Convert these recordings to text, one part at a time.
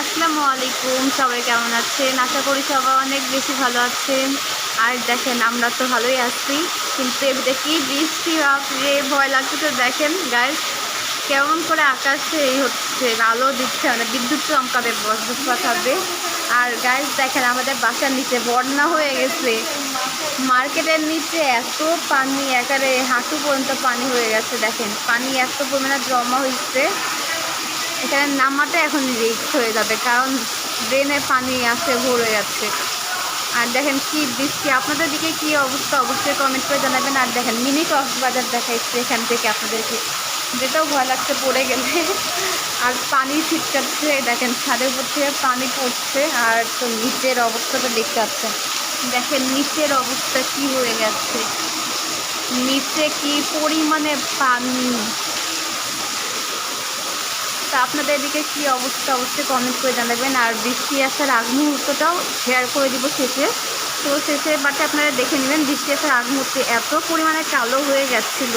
আসসালামু আলাইকুম, সবাই কেমন আছেন? আশা করি সবাই অনেক বেশি ভালো আছেন। আর দেখেন, আমরা তো ভালোই আছি, কিন্তু এমনিতে কি বৃষ্টি, বাপরে, ভয় লাগছে তো দেখেন গাইস কেমন করে আকাশে এই হচ্ছে আলো দিচ্ছে মানে বিদ্যুৎ চমকাবে, বজ্রপাত হবে। আর গাইস দেখেন, আমাদের বাসার নিচে বন্যা হয়ে গেছে। মার্কেটের নিচে এত পানি একারে হাঁটু পর্যন্ত পানি হয়ে গেছে, দেখেন। পানি এত পরিমাণে জমা হয়েছে। এখানে নামাটা এখন রিস্ক হয়ে যাবে, কারণ ড্রেনে পানি আছে ভরে যাচ্ছে। আর দেখেন কি বৃষ্টি, আপনাদের দিকে কি অবস্থা অবশ্যই কমেন্ট করে জানাবেন। আর দেখেন মিনি কক্সবাজার দেখাইছে এখান থেকে আপনাদেরকে। যেটাও ভয় লাগছে, পড়ে গেলে। আর পানি ছিটকাচ্ছে, দেখেন ছাদের উপর থেকে পানি পড়ছে, আর তো নিচের অবস্থাটা দেখতে পাচ্ছেন। দেখেন নিচের অবস্থা কি হয়ে গেছে। নিচে কি পরিমাণে পানি? তা আপনাদের এদিকে কী অবস্থা? অবশ্যই কমেন্ট করে জানাবেন। আর বৃষ্টি আসার আগ মুহূর্তটাও শেয়ার করে দিব শেষে। তো শেষে বাটে আপনারা দেখে নেবেন, বৃষ্টি আসার আগ মুহূর্তে এত পরিমাণে কালো হয়ে যাচ্ছিল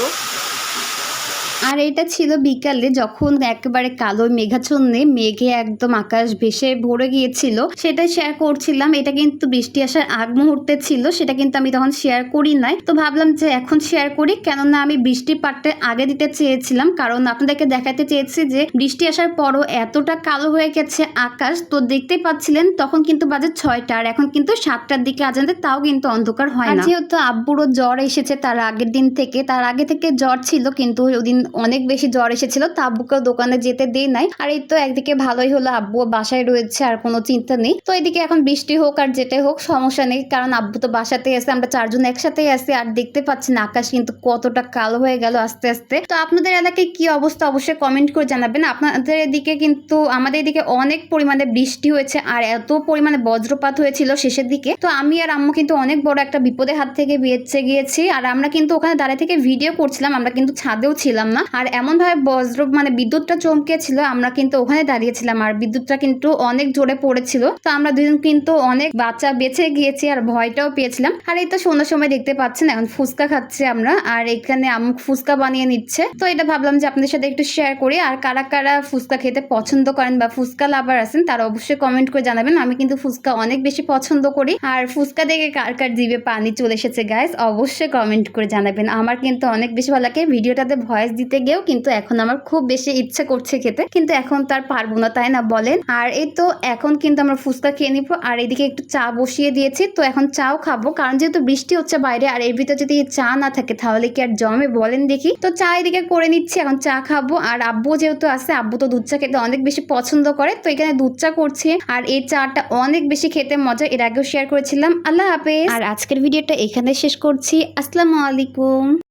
আর এটা ছিল বিকালে যখন একেবারে কালো মেঘাচ্ছন্নে মেঘে একদম আকাশ ভেসে ভরে গিয়েছিল সেটা শেয়ার করছিলাম। এটা কিন্তু বৃষ্টি আসার আগ মুহূর্তে ছিল সেটা কিন্তু আমি তখন শেয়ার করি নাই। তো ভাবলাম যে এখন শেয়ার করি কেননা আমি বৃষ্টি পাটটা আগে দিতে চেয়েছিলাম কারণ আপনাদেরকে দেখাতে চেয়েছি যে বৃষ্টি আসার পরও এতটা কালো হয়ে গেছে আকাশ তো দেখতেই পাচ্ছিলেন তখন কিন্তু বাজে ছয়টা আর এখন কিন্তু সাতটার দিকে আজানতে তাও কিন্তু অন্ধকার হয় না। যেহেতু আব্বুরও জ্বর এসেছে তার আগের দিন থেকে তার আগে থেকে জ্বর ছিল কিন্তু ওই দিন অনেক বেশি জ্বর এসেছিল, তা আব্বুকে দোকানে যেতে দেই নাই। আর এই তো একদিকে ভালোই হলো, আব্বু বাসায় রয়েছে, আর কোনো চিন্তা নেই। তো এদিকে এখন বৃষ্টি হোক আর যেটাই হোক, সমস্যা নেই, কারণ আব্বু তো বাসাতে এসে আমরা চারজন একসাথেই আছি, আর দেখতে পাচ্ছি না, আকাশ কিন্তু কতটা কালো হয়ে গেল আস্তে আস্তে। তো আপনাদের এলাকায় কি অবস্থা অবশ্যই কমেন্ট করে জানাবেন। আপনাদের এদিকে কিন্তু, আমাদের এদিকে অনেক পরিমাণে বৃষ্টি হয়েছে, আর এত পরিমাণে বজ্রপাত হয়েছিল শেষের দিকে। তো আমি আর আম্মু কিন্তু অনেক বড় একটা বিপদের হাত থেকে বেঁচে গিয়েছি, আর আমরা কিন্তু ওখানে দাঁড়িয়ে থেকে ভিডিও করছিলাম, আমরা কিন্তু ছাদেও ছিলাম না। আর এমনভাবে বজ্র মানে বিদ্যুৎটা চমকেছিল, আমরা কিন্তু ওখানে দাঁড়িয়েছিলাম আর বিদ্যুৎটা কিন্তু অনেক জোরে পড়েছিল। তো আমরা দুজন কিন্তু অনেক বাচ্চা বেঁচে গিয়েছি আর ভয়টাও পেয়েছিলাম। আর এই তো সন্ধ্যার সময় দেখতে পাচ্ছেন, এখন ফুচকা খাচ্ছি আমরা। আর এখানে আমুক ফুচকা বানিয়ে নিচ্ছে। তো এটা ভাবলাম যে আপনাদের সাথে একটু শেয়ার করি। আর কারা কারা ফুচকা খেতে পছন্দ করেন বা ফুচকা লাভার আছেন, তারা অবশ্যই কমেন্ট করে জানাবেন। আমি কিন্তু ফুচকা অনেক বেশি পছন্দ করি। আর ফুচকা দেখে কার কার জিভে পানি চলে এসেছে গাইস অবশ্যই কমেন্ট করে জানাবেন। আমার কিন্তু অনেক বেশি ভালো লাগে। ভিডিওটাতে ভয়েস দিতে গিয়েও কিন্তু এখন আমার খুব বেশি ইচ্ছে করছে খেতে, কিন্তু এখন তার পারব না, তাই না বলেন? আর এই তো এখন কিন্তু আমরা ফুচকা খেয়ে নিবো, আর এদিকে একটু চা বসিয়ে দিয়েছি, তো এখন চাও খাব, কারণ যেহেতু বৃষ্টি হচ্ছে বাইরে, আর এর ভিতরে যদি চা না থাকে তাহলে কি আর জমে? বলেন দেখি। তো চা এদিকে করে নিচ্ছি, এখন চা খাব, আর আব্বু যেহেতু আছে, আব্বু তো দুধ চা খেতে অনেক বেশি পছন্দ করে, তো এখানে দুধ চা করছে, আর এই চাটা অনেক বেশি খেতে মজা, এর আগেও শেয়ার করেছিলাম, আল্লাহ হাফেজ। আর আজকের ভিডিওটা এখানে শেষ করছি, আসসালামু আলাইকুম।